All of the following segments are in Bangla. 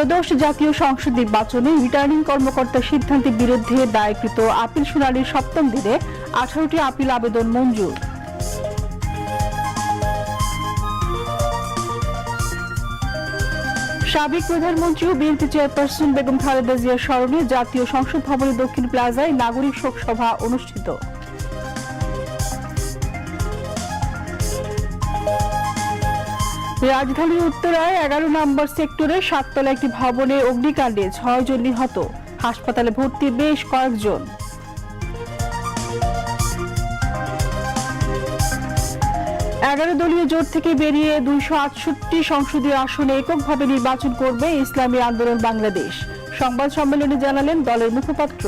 ত্রয়োদশ জাতীয় সংসদ নির্বাচনে রিটার্নিং কর্মকর্তার সিদ্ধান্তের বিরুদ্ধে দায়েরকৃত আপিল শুনানির সপ্তম দিনে আঠারোটি আপিল আবেদন মঞ্জুর। সাবেক প্রধানমন্ত্রী ও বিএনপি চেয়ারপারসন বেগম খালেদা জিয়ার স্মরণে জাতীয় সংসদ ভবনের দক্ষিণ প্লাজায় নাগরিক শোক সভা অনুষ্ঠিত। রাজধানীর উত্তরায় এগারো নম্বর সেক্টরে সাততলা একটি ভবনে অগ্নিকাণ্ডে ছয় জন নিহত। হাসপাতালে ভর্তি বেশ কয়েকজন। এগারো দলীয় জোট থেকে বেরিয়ে দুইশো আটষট্টি সংসদীয় আসনে এককভাবে নির্বাচন করবে ইসলামী আন্দোলন বাংলাদেশ। সংবাদ সম্মেলনে জানালেন দলের মুখপাত্র।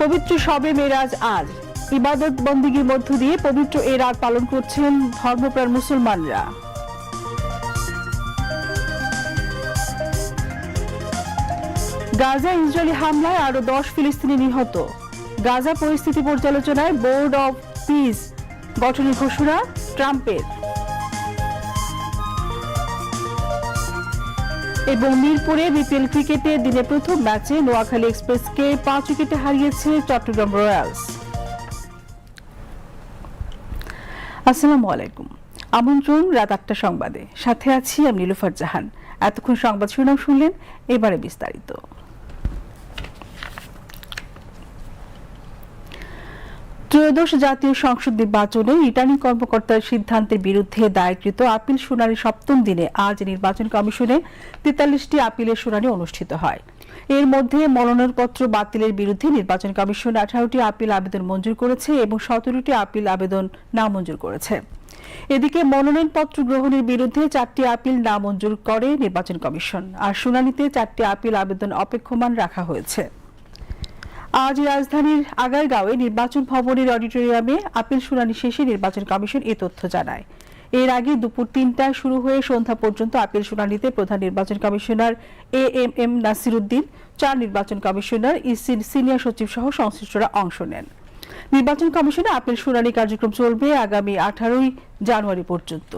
পবিত্র শবে মেরাজ আজ। ইবাদত বন্দীগীর মধ্য দিয়ে পবিত্র এ রাত পালন করছেন ধর্মপ্রাণ মুসলমানরা। গাজা ইসরায়েলি হামলায় আরও দশ ফিলিস্তিনি নিহত। গাজা পরিস্থিতি পর্যালোচনায় বোর্ড অব পিস গঠনের ঘোষণা ট্রাম্পের। এবং মিরপুরে বিপিএল ক্রিকেটে দিনে প্রথম ম্যাচে নোয়াখালী এক্সপ্রেসকে পাঁচ উইকেটে হারিয়েছে চট্টগ্রাম রয়্যালস। আসসালামু আলাইকুম। আমন্ত্রণ রাত আটটা সংবাদে। সাথে আছি আমি নীলুফার জাহান। এতক্ষণ সংবাদ শিরোনাম শুনলেন, এবারে বিস্তারিত। ত্রয়োদশ জাতীয় সংসদ নির্বাচনে রিটার্নিং কর্মকর্তার সিদ্ধান্তের বিরুদ্ধে দায়েরকৃত আপিল শুনানির সপ্তম দিনে আজ নির্বাচন কমিশনে তেতাল্লিশটি আপিলের শুনানি অনুষ্ঠিত হয়। এর মধ্যে মনোনয়নপত্র বাতিলের বিরুদ্ধে নির্বাচন কমিশন আঠারোটি আপিল আবেদন মঞ্জুর করেছে এবং সতেরোটি আপিল আবেদন নামঞ্জুর করেছে। এদিকে মনোনয়নপত্র গ্রহণের বিরুদ্ধে চারটি আপিল নামঞ্জুর করে নির্বাচন কমিশন, আর শুনানিতে চারটি আপিল আবেদন অপেক্ষমান রাখা হয়েছে। আজ রাজধানীর আগারগাঁওয়ে নির্বাচন ভবনের অডিটোরিয়ামে আপিল শুনানি শেষে নির্বাচন কমিশন এ তথ্য জানায়। এর আগে দুপুর তিনটায় শুরু হয়ে সন্ধ্যা পর্যন্ত আপিল শুনানিতে প্রধান নির্বাচন commissioner A M M Nasiruddin, চার নির্বাচন কমিশনার ইসির সিনিয়র সচিব সহ সংশ্লিষ্টরা অংশ নেন। নির্বাচন কমিশনে আপিল শুনানি কার্যক্রম চলবে আগামী আঠারোই জানুয়ারি পর্যন্ত।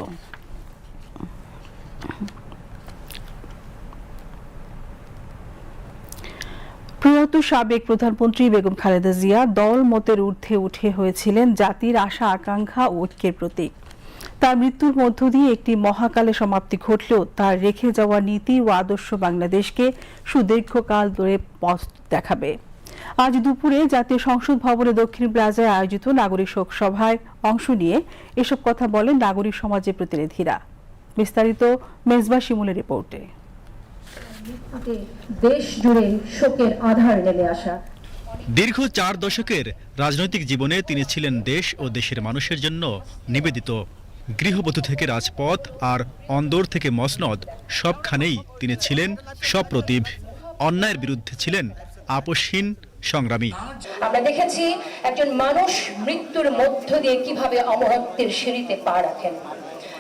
প্রয়াত সাবেক প্রধানমন্ত্রী বেগম খালেদা জিয়া দল মতের ঊর্ধ্বে উঠে হয়েছিলেন জাতির আশা, আকাঙ্ক্ষা ঐক্যের প্রতীক। তার মৃত্যুর মধ্য দিয়ে একটি মহাকালে সমাপ্তি ঘটলেও তার রেখে যাওয়া নীতি ও আদর্শ বাংলাদেশকে সুদীর্ঘকাল ধরে পথ দেখাবে। আজ দুপুরে জাতীয় সংসদ ভবনে দক্ষিণ প্লাজায় আয়োজিত নাগরিক শোক সভায় অংশ নিয়ে এসব কথা বলেন নাগরিক সমাজের প্রতিনিধিরা। বিস্তারিত মেজবা শিমুলের রিপোর্টে। দেশ জুড়ে শোকের আধার নেমে আসা। দীর্ঘ চার দশকের রাজনৈতিক জীবনে তিনি ছিলেন দেশ ও দেশের মানুষের জন্য নিবেদিত। গৃহবধূ থেকে রাজপথ আর অন্দর থেকে মসনদ সবখানেই তিনি ছিলেন সপ্রতিভ। অন্যায়ের বিরুদ্ধে ছিলেন আপসহীন সংগ্রামী। আমরা দেখেছি একজন মানুষ মৃত্যুর মধ্য দিয়ে কীভাবে অমরত্বের সিঁড়িতে পা রাখেন।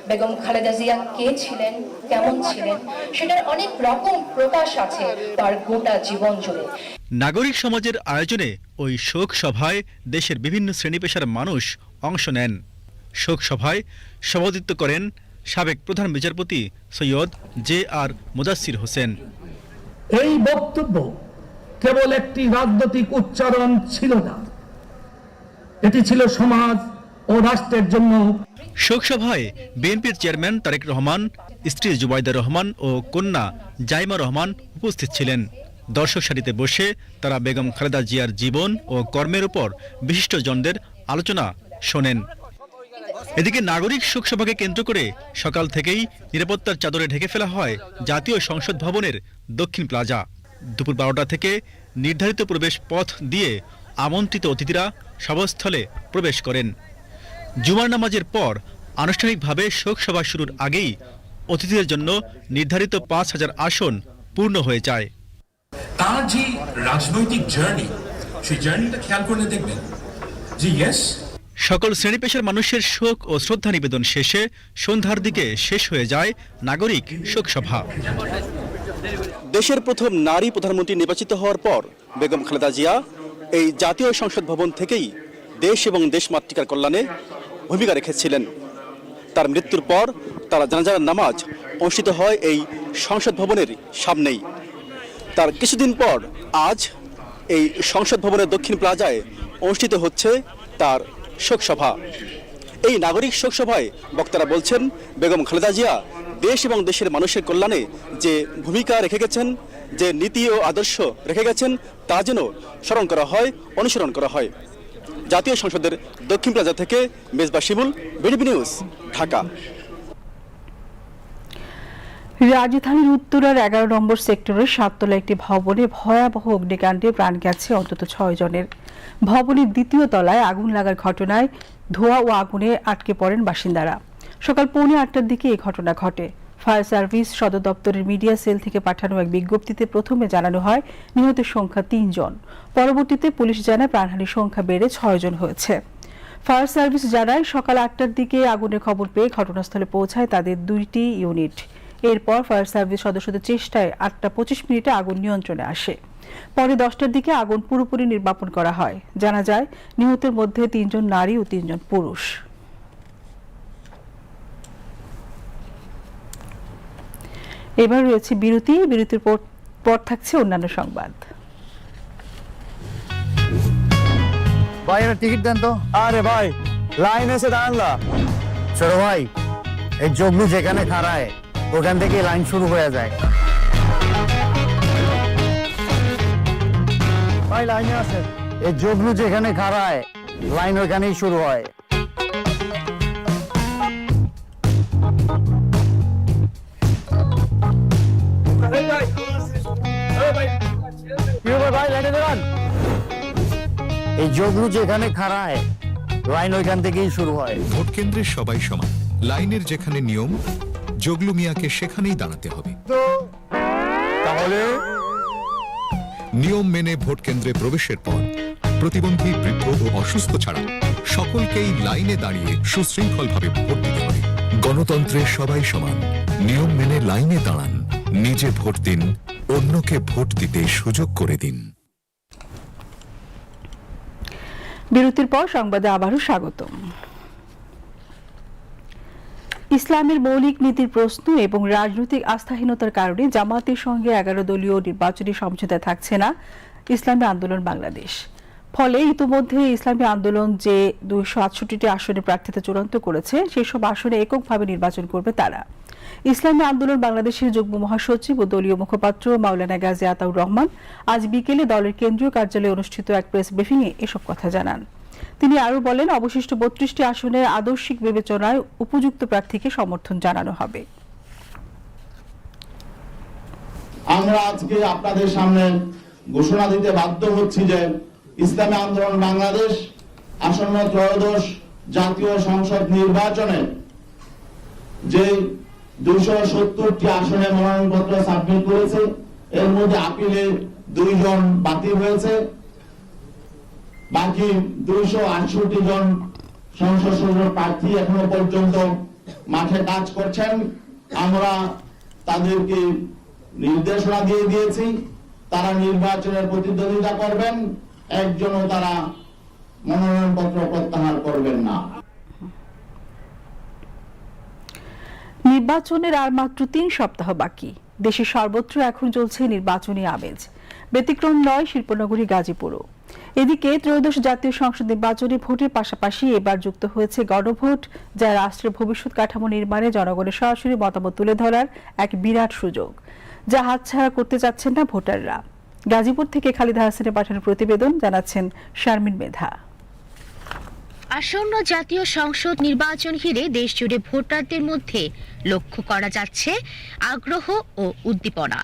বেগম খালেদা জিয়া কে ছিলেন কেমন ছিলেন সেটার অনেক রকম প্রকাশ আছে তার গোটা জীবন জুড়ে। নাগরিক সমাজের আয়োজনে ওই শোক সভায় দেশের বিভিন্ন শ্রেণি পেশার মানুষ অংশ নেন। শোক সভায় সভাপতিত্ব করেন সাবেক প্রধান বিচারপতি সৈয়দ জে আর মুদাসির হোসেন। এই বক্তব্য কেবল একটি রাজনৈতিক উচ্চারণ ছিল না। এটি ছিল সমাজ ও রাষ্ট্রের জন্য শোকসভায় বিএনপির চেয়ারম্যান তারেক রহমান স্ত্রী জুবাইদা রহমান ও কন্যা জাইমা রহমান উপস্থিত ছিলেন। দর্শক সারিতে বসে তারা বেগম খালেদা জিয়ার জীবন ও কর্মের উপর বিশিষ্টজনদের আলোচনা শোনেন। এদিকে নাগরিক শোকসভাকে কেন্দ্র করে সকাল থেকেই নিরাপত্তার চাদরে ঢেকে ফেলা হয় জাতীয় সংসদ ভবনের দক্ষিণ প্লাজা। দুপুর বারোটা থেকে নির্ধারিত প্রবেশ পথ দিয়ে আমন্ত্রিত অতিথিরা সভাস্থলে প্রবেশ করেন। জুমার নামাজের পর আনুষ্ঠানিকভাবে শোকসভা শুরুর আগেই অতিথিদের জন্য নির্ধারিত পাঁচ হাজার আসন পূর্ণ হয়ে যায়। তার যে রাজনৈতিক জার্নি সেই জার্নিটা খেয়াল করলে দেখবেন যে ইয়েস সকল শ্রেণি পেশার মানুষের শোক ও শ্রদ্ধা নিবেদন শেষে সন্ধ্যার দিকে শেষ হয়ে যায় নাগরিক শোকসভা। দেশের প্রথম নারী প্রধানমন্ত্রী নির্বাচিত হওয়ার পর বেগম খালেদা জিয়া এই জাতীয় সংসদ ভবন থেকেই দেশ এবং দেশমাতৃকার কল্যাণে ভূমিকা রেখেছিলেন। তার মৃত্যুর পর তারা জানাজার নামাজ অনুষ্ঠিত হয় এই সংসদ ভবনের সামনেই। তার কিছুদিন পর আজ এই সংসদ ভবনের দক্ষিণ প্লাজায় অনুষ্ঠিত হচ্ছে তার শোকসভা। এই নাগরিক শোকসভায় বক্তারা বলছেন, বেগম খালেদা জিয়া দেশ এবং দেশের মানুষের কল্যাণে যে ভূমিকা রেখে গেছেন, যে নীতি ও আদর্শ রেখে গেছেন, তা যেন স্মরণ করা হয়, অনুসরণ করা হয়। জাতীয় সংসদের দক্ষিণ প্লাজা থেকে মেজবা শিমুল, বিডিবি নিউজ, ঢাকা। রাজধানীর উত্তরার এগারো নম্বর সেক্টরের সাততলা একটি ভবনে ভয়াবহ অগ্নিকাণ্ডে প্রাণ গেছে অন্তত ছয় জনের। ভবনের দ্বিতীয় তলায় আগুন লাগার ঘটনায় ধোঁয়া ও আগুনে আটকে পড়েন বাসিন্দারা। সকাল পৌনে আটটার দিকে এই ঘটনা ঘটে। ফায়ার সার্ভিস, সদর দপ্তরের মিডিয়া সেল থেকে পাঠানো এক বিজ্ঞপ্তিতে প্রথমে জানানো হয়, নিহতের সংখ্যা তিনজন। পরবর্তীতে পুলিশ জানায় প্রাণহানির সংখ্যা বেড়ে ছয় জন হয়েছে। ফায়ার সার্ভিস জানায়, সকাল আটটার দিকে আগুনের খবর পেয়ে ঘটনাস্থলে পৌঁছায় তাদের দুইটি ইউনিট। এরপর ফায়ার সার্ভিস সদস্যদের চেষ্টায় আটটা পঁচিশ মিনিটে আগুন নিয়ন্ত্রণে আসে। পরে দশটার দিকে আগুন পুরোপুরি নির্বাপন করা হয়। জানা যায় নিহতের মধ্যে তিনজন নারী ও তিনজন পুরুষ। এবার রয়েছে বিরতি। বিরতির পর পর থাকছে অন্যান্য সংবাদ। ভাই একটা টিকিট দেন তো। আরে ভাই লাইন এসে দাঁড়ানলা ছোট ভাই এই জগলু যেখানে খাড়ায় ওখান থেকে লাইন শুরু হয়ে যায়। ভাই লাইনে আছে। এই জগলু যেখানে খাড়ায় লাইন ওখানেই শুরু হয়। এই জগলু যেখানে খাড়ায় লাইন ওইখান থেকেই শুরু হয়। ভোট কেন্দ্রের সবাই সমান। লাইনের যেখানে নিয়ম জগলু মিয়াকে সেখানেই দাঁড়াতে হবে। তাহলে? নিয়ম মেনে ভোট কেন্দ্রে প্রবেশের পর প্রতিবন্ধী বৃদ্ধ ও অসুস্থ ছাড়া সকলকেই লাইনে দাঁড়িয়ে সুশৃঙ্খলভাবে ভোট দিতে হবে। গণতন্ত্রে সবাই সমান। নিয়ম মেনে লাইনে দাঁড়ান। নিজে ভোট দিন অন্যকে ভোট দিতে সুযোগ করে দিন। বিরতির পর সংবাদে আবারও স্বাগতম। ইসলামের মৌলিক নীতির প্রশ্ন এবং রাজনৈতিক আস্থাহীনতার কারণে জামাতের সঙ্গে এগারো দলীয় নির্বাচনী সমঝোতায় থাকছে না ইসলামী আন্দোলন বাংলাদেশ। ফলে ইতোমধ্যে ইসলামী আন্দোলন যে দুইশো আটষট্টিটি আসনে প্রার্থিতা চূড়ান্ত করেছে, সেসব আসনে এককভাবে নির্বাচন করবে তারা। ইসলামী আন্দোলন বাংলাদেশের যুগ্ম মহাসচিব ও দলীয় মুখপাত্র মাওলানা গাজী আতাউর রহমান আজ বিকেলে দলের কেন্দ্রীয় কার্যালয়ে অনুষ্ঠিত এক প্রেস ব্রিফিংয়ে এসব কথা জানান। তিনি আরও বলেন, অবশিষ্ট বত্রিশটি আসনে আদর্শিক বিবেচনায় উপযুক্ত প্রার্থীকে সমর্থন জানানো হবে। আমরা আজকে আপনাদের সামনে ঘোষণা দিতে বাধ্য হচ্ছি যে ইসলামী আন্দোলন বাংলাদেশ আসন্ন ত্রয়োদশ জাতীয় সংসদ নির্বাচনে যে দুইশো সত্তরটি আসনে মনোনয়নপত্র সাবমিট করেছে, এর মধ্যে আপিলে দুইজন বাতিল হয়েছে। বাকি দুইশো আটষট্টি জন সংসদ সদস্য প্রার্থী এখনও পর্যন্ত মাঠে কাজ করছেন। আমরা তাদেরকে নির্দেশনা দিয়ে দিয়েছি, তারা নির্বাচনের প্রতিদ্বন্দ্বিতা করবেন, একজনও তারা মনোনয়নপত্র প্রত্যাহার করবেন না। নির্বাচনের আর মাত্র তিন সপ্তাহ বাকি। দেশের সর্বত্র এখন চলছে নির্বাচনী আমেজ। ব্যতিক্রম নয় শিল্পনগরী, গাজীপুরও। এদিকে ত্রয়োদশ জাতীয় সংসদ নির্বাচনে ভোটের পাশাপাশি এবার যুক্ত হয়েছে গণভোট, যা রাষ্ট্রের ভবিষ্যৎ কাঠামো নির্মাণে জনগণের সরাসরি মতামত তুলে ধরার এক বিরাট সুযোগ, যা হাতছাড়া করতে চাচ্ছেন না ভোটাররা। গাজীপুর থেকে খালিদা হাসানের পাঠানো প্রতিবেদন জানাচ্ছেন শারমিন মেধা। আসন্ন জাতীয় সংসদ নির্বাচন ঘিরে দেশজুড়ে ভোটারদের মধ্যে লক্ষ্য করা যাচ্ছে আগ্রহ ও উদ্দীপনা।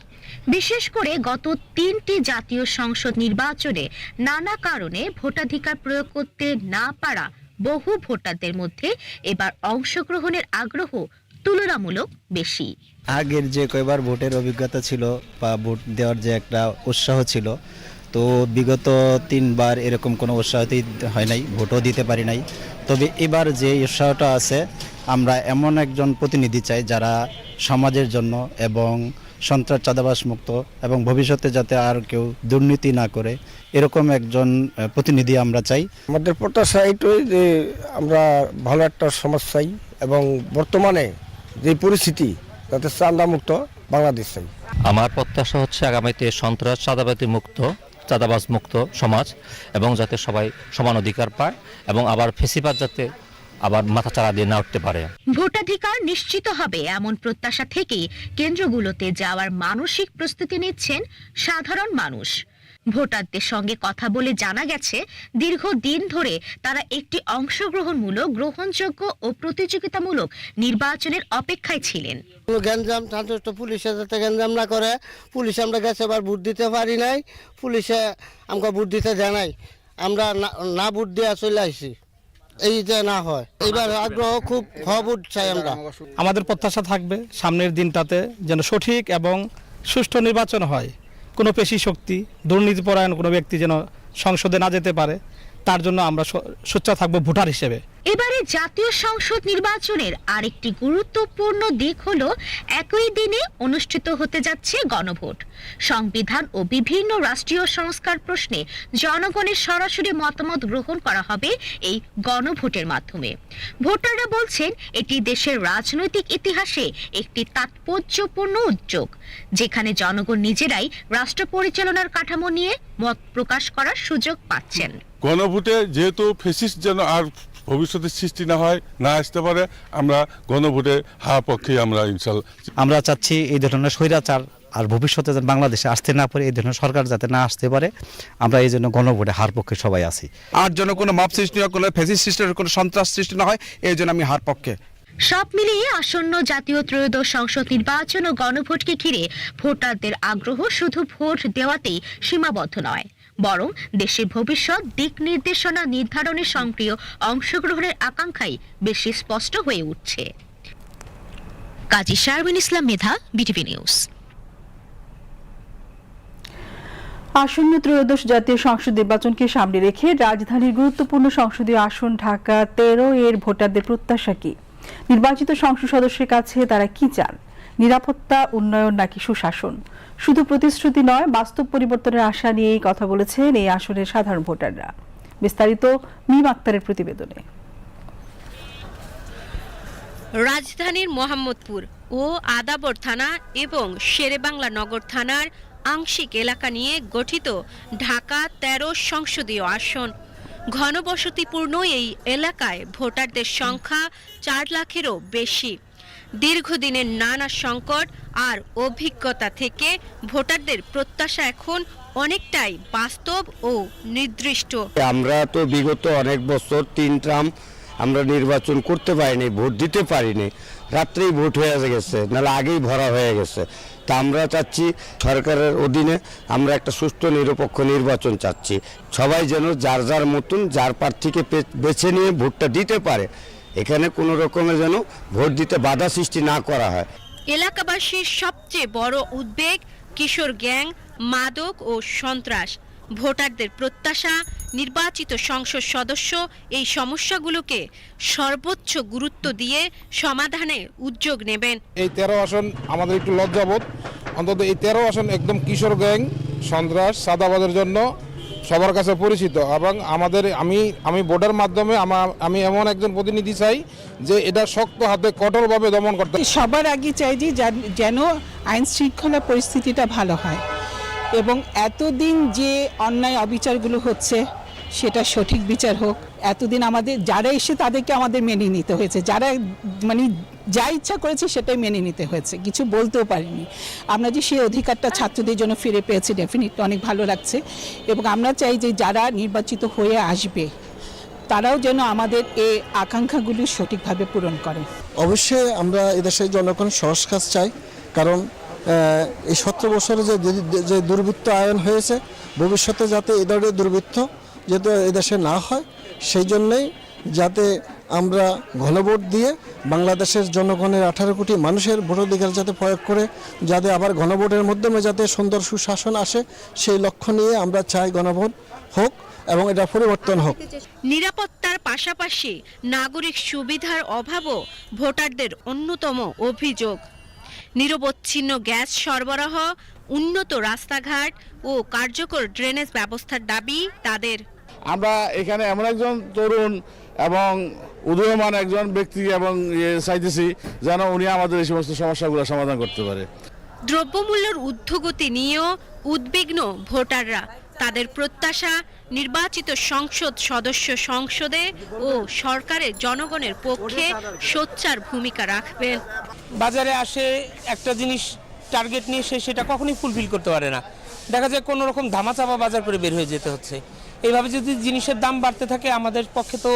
বিশেষ করে গত তিনটি জাতীয় সংসদ নির্বাচনে নানা কারণে ভোটাধিকার প্রয়োগ করতে না পারা বহু ভোটারদের মধ্যে এবার অংশগ্রহণের আগ্রহ তুলনামূলক বেশি। আগের যে কয়বার ভোটের অভিজ্ঞতা ছিল বা ভোট দেওয়ার যে একটা উৎসাহ ছিল, তো বিগত তিনবার এরকম কোনো উৎসাহতেই হয় নাই, ভোটও দিতে পারি নাই। তবে এবার যে উৎসাহটা আছে, আমরা এমন একজন প্রতিনিধি চাই যারা সমাজের জন্য এবং সন্ত্রাস চাঁদাবাস মুক্ত এবং ভবিষ্যতে যাতে আর কেউ দুর্নীতি না করে এরকম একজন প্রতিনিধি আমরা চাই। আমাদের প্রত্যাশা এইটাই যে আমরা ভালো একটা সমাজ চাই এবং বর্তমানে যে পরিস্থিতি তাতে চান্দামুক্ত বাংলাদেশ চাই। আমার প্রত্যাশা হচ্ছে আগামীতে সন্ত্রাস চাঁদাবাতি মুক্ত চাঁদাবাজ মুক্ত সমাজ এবং যাতে সবাই সমান অধিকার পায় এবং আবার ফেসিবাদ যাতে আবার মাথা চাড়া দিয়ে না উঠতে পারে। ভোটাধিকার নিশ্চিত হবে এমন প্রত্যাশা থেকে কেন্দ্রগুলোতে যাওয়ার মানসিক প্রস্তুতি নিচ্ছেন সাধারণ মানুষ। ভোটারদের সঙ্গে কথা বলে জানা গেছে দীর্ঘদিন ধরে তারা একটি অংশগ্রহণমূলক গ্রহণযোগ্য ও প্রতিযোগিতামূলক নির্বাচনের অপেক্ষায় ছিলেন। গ্যাঞ্জাম সন্তুষ্ট পুলিশে যাতে গ্যাঞ্জাম না করে পুলিশ আমরা গেছে এবার ভোট দিতে পারি নাই পুলিশে আমাকে ভোট দিতে দেয় নাই। আমরা না- না ভোট দেওয়া চলে আসছি। এই যে না হয়। এবার আগ্রহ খুব খবর চাই আমরা। আমাদের প্রত্যাশা থাকবে সামনের দিনটাতে যেন সঠিক এবং সুষ্ঠু নির্বাচন হয়। কোনো পেশি শক্তি দুর্নীতিপরায়ণ কোনো ব্যক্তি যেন সংসদে না যেতে পারে। তার জন্য আমরা সোচ্চার থাকব ভোটার হিসেবে। এবারে জাতীয় সংসদ নির্বাচনের আরেকটি গুরুত্বপূর্ণ দিক হলো, একই দিনে অনুষ্ঠিত হতে যাচ্ছে গণভোট। সংবিধান ও বিভিন্ন রাষ্ট্রীয় সংস্কার প্রশ্নে জনগণের সরাসরি মতামত গ্রহণ করা হবে এই গণভোটের মাধ্যমে। ভোটাররা বলছেন, এটি দেশের রাজনৈতিক ইতিহাসে একটি তাৎপর্যপূর্ণ উদ্যোগ, যেখানে জনগণ নিজেরাই রাষ্ট্র পরিচালনার কাঠামো নিয়ে মত প্রকাশ করার সুযোগ পাচ্ছেন। গণভোটে যেহেতু ফেসিস যেন আর ভবিষ্যতে সৃষ্টি না হয় না আসতে পারে আমরা গণভোটে হার পক্ষে আমরা ইনশাল আমরা চাচ্ছি এই ধরনের স্বৈরাচার আর ভবিষ্যতে যেন বাংলাদেশে আসতে না পারে এই ধরনের সরকার যাতে না আসতে পারে আমরা এই জন্য গণভোটে হার পক্ষে সবাই আছি। আর যেন কোনো মব সৃষ্টি না কোনো ফেসিস সৃষ্টি কোনো সন্ত্রাস সৃষ্টি না হয় এই জন্য আমি হার পক্ষে সব মিলিয়ে আসন্ন জাতীয় ত্রয়োদশ সংসদ নির্বাচন ও গণভোটকে ঘিরে ভোটারদের আগ্রহ শুধু ভোট দেওয়াতেই সীমাবদ্ধ নয়। বরং দেশের ভবিষ্যৎ দিক নির্দেশনা নির্ধারণে সক্রিয় অংশগ্রহণের আকাঙ্ক্ষাই বেশি স্পষ্ট হয়ে উঠছে। Kazi Sharmin Islam Medha, BTV news. আসন্ন ত্রয়োদশ জাতীয় সংসদ নির্বাচনকে সামনে রেখে রাজধানীর গুরুত্বপূর্ণ সংসদীয় আসন ঢাকা তেরো এর ভোটারদের প্রত্যাশা কি? নির্বাচিত সংসদ সদস্যের কাছে তারা কি চান? নিরাপত্তা, উন্নয়ন নাকি সুশাসন? শুধু প্রতিশ্রুতি নয়, বাস্তব পরিবর্তনের আশা নিয়েই কথা বলেছেন এই আসনের সাধারণ ভোটাররা। বিস্তারিত মিম আক্তারের প্রতিবেদনে। রাজধানীর মোহাম্মদপুর ও আদাবর থানা এবং শেরেবাংলা নগর থানার আংশিক এলাকা নিয়ে গঠিত ঢাকা তেরো সংসদীয় আসন। ঘনবসতিপূর্ণ এই এলাকায় ভোটারদের সংখ্যা চার লাখেরও বেশি। দীর্ঘদিনের নানা সংকট আর অভিজ্ঞতা থেকে ভোটারদের প্রত্যাশা এখন অনেকটাই বাস্তব ও নির্দিষ্ট। আমরা তো বিগত অনেক বছর তিন ট্রাম আমরা নির্বাচন করতে পারিনি, ভোট দিতে পারিনি। রাত্রেই ভোট হয়ে গেছে, নাহলে আগেই ভরা হয়ে গেছে। তা আমরা চাচ্ছি সরকারের অধীনে আমরা একটা সুষ্ঠু নিরপেক্ষ নির্বাচন চাচ্ছি। সবাই যেন যার যার মতন, যার প্রার্থীকে বেছে নিয়ে ভোটটা দিতে পারে এখানে কোনো রকমের যেন ভোট দিতে বাধা সৃষ্টি না করা হয়। এলাকাবাসীর সবচেয়ে বড় উদ্বেগ কিশোর গ্যাং মাদক ও সন্ত্রাস। ভোটারদের প্রত্যাশা নির্বাচিত সংসদ সদস্য এই সমস্যাগুলোকে সর্বোচ্চ গুরুত্ব দিয়ে সমাধানে উদ্যোগ নেবেন। এই তেরো আসন আমাদের একটু লজ্জাবোধ। অন্তত এই তেরো আসন একদম কিশোর গ্যাং সন্ত্রাস সাদাবাদের জন্য সবার কাছে পরিচিত এবং আমাদের, আমি আমি বোর্ডের মাধ্যমে আমি এমন একজন প্রতিনিধি চাই যে এটা শক্ত হাতে, কঠোরভাবে দমন করতে সবার আগে চাই যে যেন আইন শৃঙ্খলা পরিস্থিতিটা ভালো হয়। এবং এতদিন যে অন্যায় অবিচারগুলো হচ্ছে সেটা সঠিক বিচার হোক। এতদিন আমাদের, যারা এসে তাদেরকে আমাদের মেনে নিতে হয়েছে, যারা মানে যা ইচ্ছা করেছে সেটাই মেনে নিতে হয়েছে, কিছু বলতেও পারিনি। আমরা যে সেই অধিকারটা ছাত্রদের জন্য ফিরে পেয়েছি ডেফিনেটলি অনেক ভালো লাগছে। এবং আমরা চাই যে যারা নির্বাচিত হয়ে আসবে, তারাও যেন আমাদের এই আকাঙ্ক্ষাগুলি সঠিকভাবে পূরণ করে। অবশ্যই আমরা এদেশের জনগণ সংস্কার চাই, কারণ এই সতেরো বছরে যে, যে- দুর্বৃত্ত আয়ন হয়েছে, ভবিষ্যতে যাতে এ ধরনের দুর্বৃত্ত যাতে এদেশে না হয়, সেই জন্যই যাতে আমরা ঘনভোট দিয়ে বাংলাদেশের জনগণের আঠারো কোটি মানুষের ভোটাধিকার যাতে প্রয়োগ করে, যাতে আবার ঘনভোটের মাধ্যমে যাতে সুন্দর সুশাসন আসে, সেই লক্ষ্য নিয়ে আমরা চাই গণভোট হোক এবং এটা পরিবর্তন হোক। নিরাপত্তার পাশাপাশি নাগরিক সুবিধার অভাবও ভোটারদের অন্যতম অভিযোগ। নিরবচ্ছিন্ন গ্যাস সরবরাহ, উন্নত রাস্তাঘাট ও কার্যকর ড্রেনেজ ব্যবস্থার দাবি তাদের। আমরা এখানে এমন একজন তরুণ এবং উদীয়মান একজন ব্যক্তি এবং চাইতেছি যেন উনি আমাদের এই সমস্ত সমস্যাগুলো সমাধান করতে পারে। দ্রব্যমূল্যের ঊর্ধ্বগতি নিয়েও উদ্বিগ্ন ভোটাররা। তাদের প্রত্যাশা নির্বাচিত সংসদ সদস্য সংসদে ও সরকারের জনগণের পক্ষে সোচ্চার ভূমিকা রাখবেন বাজারে আসে একটা জিনিস টার্গেট নিয়ে সে সেটা কখনোই ফুলফিল করতে পারে না। দেখা যায় কোনো রকম ধামাচাপা বাজার করে বের হয়ে যেতে হচ্ছে। এইভাবে যদি জিনিসের দাম বাড়তে থাকে আমাদের পক্ষে তো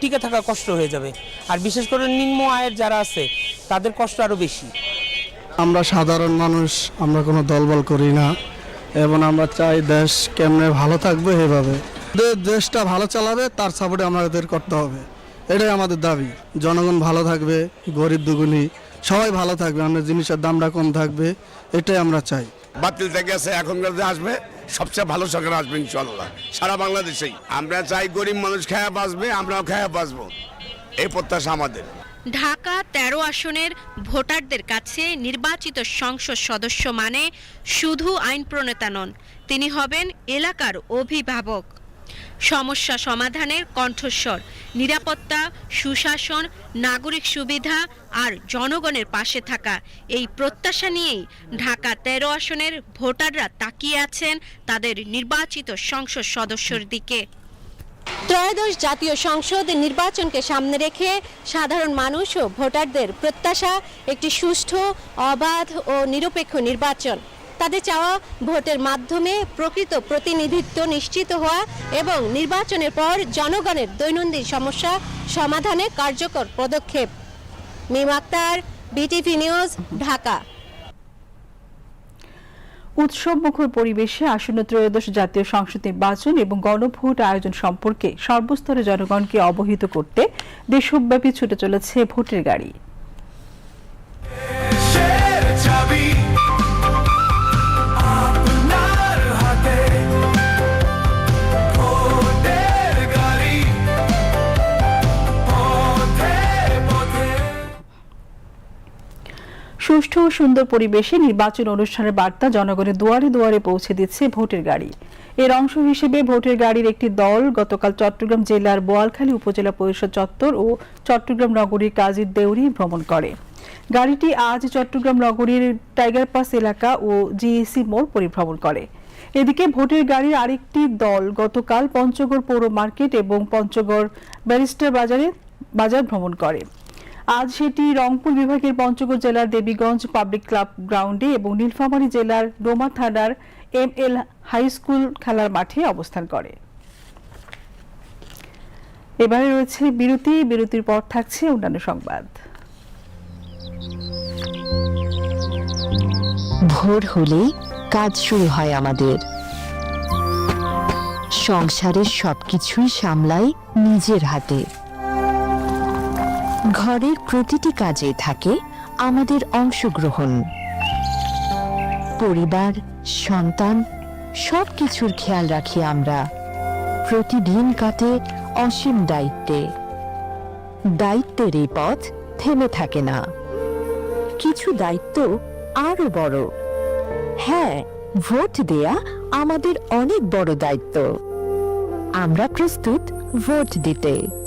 টিকে থাকা কষ্ট হয়ে যাবে। আর বিশেষ করে নিম্ন আয়ের যারা আছে তাদের কষ্ট আরও বেশি। আমরা সাধারণ মানুষ আমরা কোনো দলবল করি না। এবং আমরা চাই দেশ কেমনে ভালো থাকবে এভাবে। দেশটা ভালো চালাবে তার সাপোর্টে আমাদের করতে হবে। এটাই আমাদের দাবি। জনগণ ভালো থাকবে গরিব দুগুনি সবাই ভালো থাকবে আমরা জিনিসের দামটা কম থাকবে এটাই আমরা চাই। বাতিল থেকে আছে এখনকার যে আসবে সবচেয়ে ভালো সরকার আসবে ইনশাল্লাহ সারা বাংলাদেশেই। আমরা চাই গরিব মানুষ খায়া বাঁচবে, আমরাও খায়া বাঁচবো। এই প্রত্যাশা আমাদের। ঢাকা তেরো আসনের ভোটারদের কাছে নির্বাচিত সংসদ সদস্য মানে শুধু আইন প্রণেতা নন, তিনি হবেন এলাকার অভিভাবক। সমস্যা সমাধানের কণ্ঠস্বর, নিরাপত্তা, সুশাসন, নাগরিক সুবিধা আর জনগণের পাশে থাকা। এই প্রত্যাশা নিয়েই ঢাকা তেরো আসনের ভোটাররা তাকিয়ে আছেন তাদের নির্বাচিত সংসদ সদস্যর দিকে। ত্রয়োদশ জাতীয় সংসদ নির্বাচনকে সামনে রেখে সাধারণ মানুষ ও ভোটারদের প্রত্যাশা, একটি সুষ্ঠু, অবাধ ও নিরপেক্ষ নির্বাচন। তাদের চাওয়া ভোটের মাধ্যমে প্রকৃত প্রতিনিধিত্ব নিশ্চিত হওয়া এবং নির্বাচনের পর জনগণের দৈনন্দিন সমস্যা সমাধানে কার্যকর পদক্ষেপ। Mim Akter BTV news Dhaka. উৎসব মুখর পরিবেশে আসন্ন ত্রয়োদশ জাতীয় সংসদ নির্বাচন এবং গণভোট আয়োজন সম্পর্কে সর্বস্তরে জনগণকে অবহিত করতে দেশব্যাপী ছুটে চলেছে ভোটের গাড়ি। সুষ্ঠু ও সুন্দর পরিবেশে নির্বাচন অনুষ্ঠানের বার্তা জনগণের দুয়ারে দুয়ারে পৌঁছে দিচ্ছে ভোটের গাড়ি। এর অংশ হিসেবে ভোটের গাড়ির একটি দল গতকাল চট্টগ্রাম জেলার বোয়ালখালী উপজেলা পরিষদ চত্বর ও চট্টগ্রাম নগরীর কাজীর দেউরি ভ্রমণ করে। গাড়িটি আজ চট্টগ্রাম নগরীর টাইগার পাস এলাকা ও জিএসি মোড় পরিভ্রমণ করে। এদিকে ভোটের গাড়ির আরেকটি দল গতকাল পঞ্চগড় পৌর মার্কেট এবং পঞ্চগড় ব্যারিস্টার বাজারে বাজার ভ্রমণ করে। আজ সেটি রংপুর বিভাগের পঞ্চগড় জেলার দেবীগঞ্জ পাবলিক ক্লাব গ্রাউন্ডে এবং নীলফামারী জেলার ডোমা থানার এম এল হাই স্কুল খেলার মাঠে অবস্থান করে। এবারে রয়েছে বিরতি, বিরতির পর থাকছে অন্যান্য সংবাদ। ভোর হলেই কাজ শুরু হয় আমাদের। সংসারের সবকিছুই সামলাই নিজের হাতে। ঘরের প্রতিটি কাজে থাকে আমাদের অংশগ্রহণ। পরিবার, সন্তান, সবকিছুর খেয়াল রাখি আমরা। প্রতিদিন কাটে অসীম দায়িত্বে। দায়িত্বের এই পথ থেমে থাকে না। কিছু দায়িত্ব আরও বড়। হ্যাঁ ভোট দেয়া আমাদের অনেক বড় দায়িত্ব। আমরা প্রস্তুত ভোট দিতে।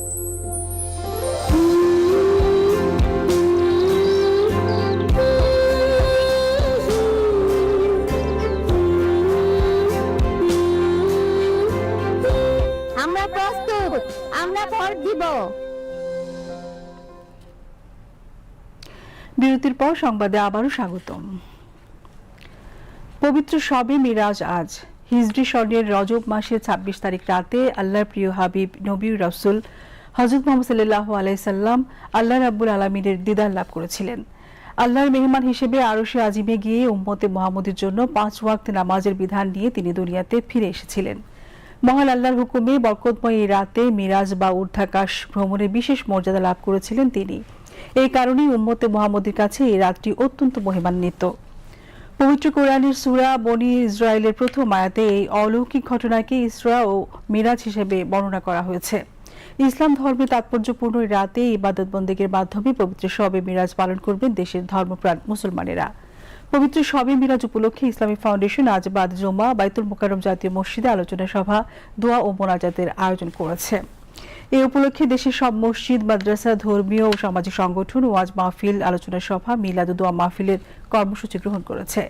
বিরতির পর সংবাদে আবারও স্বাগতম। পবিত্র শবে মিরাজ আজ। হিজরি স্বর্ণের রজব মাসের ছাব্বিশ তারিখ রাতে আল্লাহর প্রিয় হাবিব নবী রসুল হজরত মোহাম্মদ সাল্লাহ আলাইসাল্লাম আল্লাহ রাব্বুল আলমিনের দিদার লাভ করেছিলেন। আল্লাহর মেহমান হিসেবে আরশে আজিমে গিয়ে উম্মতে মোহাম্মদের জন্য পাঁচ ওয়াক্ত নামাজের বিধান নিয়ে তিনি দুনিয়াতে ফিরে এসেছিলেন। মহান আল্লাহর হুকুমে বরকতময় এই রাতে মিরাজ বা ঊর্ধ্বাকাশ ভ্রমণে বিশেষ মর্যাদা লাভ করেছিলেন তিনি। এই কারণেই উম্মতে মোহাম্মদের কাছে এই রাতটি অত্যন্ত মহিমান্বিত। পবিত্র কোরআনের সুরা বনি ইসরায়েলের প্রথম আয়াতে এই অলৌকিক ঘটনাকে ইসরা ও মিরাজ হিসেবে বর্ণনা করা হয়েছে। ইসলাম ধর্মে তাৎপর্যপূর্ণ রাতে ইবাদত বন্দেগের মাধ্যমে পবিত্র সবে মিরাজ পালন করবেন দেশের ধর্মপ্রাণ মুসলমানেরা। পবিত্র শবে মিরাজ উপলক্ষে ইসলামী ফাউন্ডেশন আজ বাদ জমা, বাইতুল মোকারম জাতীয় মসজিদে আলোচনা সভা, দোয়া ও মোনাজাতের আয়োজন করেছে। এই উপলক্ষে দেশের সব মসজিদ, মাদ্রাসা, ধর্মীয় ও সামাজিক সংগঠন ওয়াজ মাহফিল আলোচনা সভা মিলাদ দোয়া মাহফিলের কর্মসূচি গ্রহণ করেছে।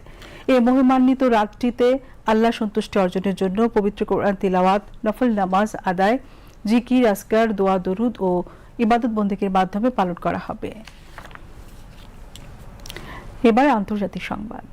এই মহিমান্বিত রাতটিতে আল্লাহ সন্তুষ্টি অর্জনের জন্য পবিত্র কোরআন তিলাওয়াত, নফল নামাজ আদায়, জিকির আসকার দোয়া, দরুদ ও ইবাদত বন্দীকের মাধ্যমে পালন করা হবে। এবার আন্তর্জাতিক সংবাদ।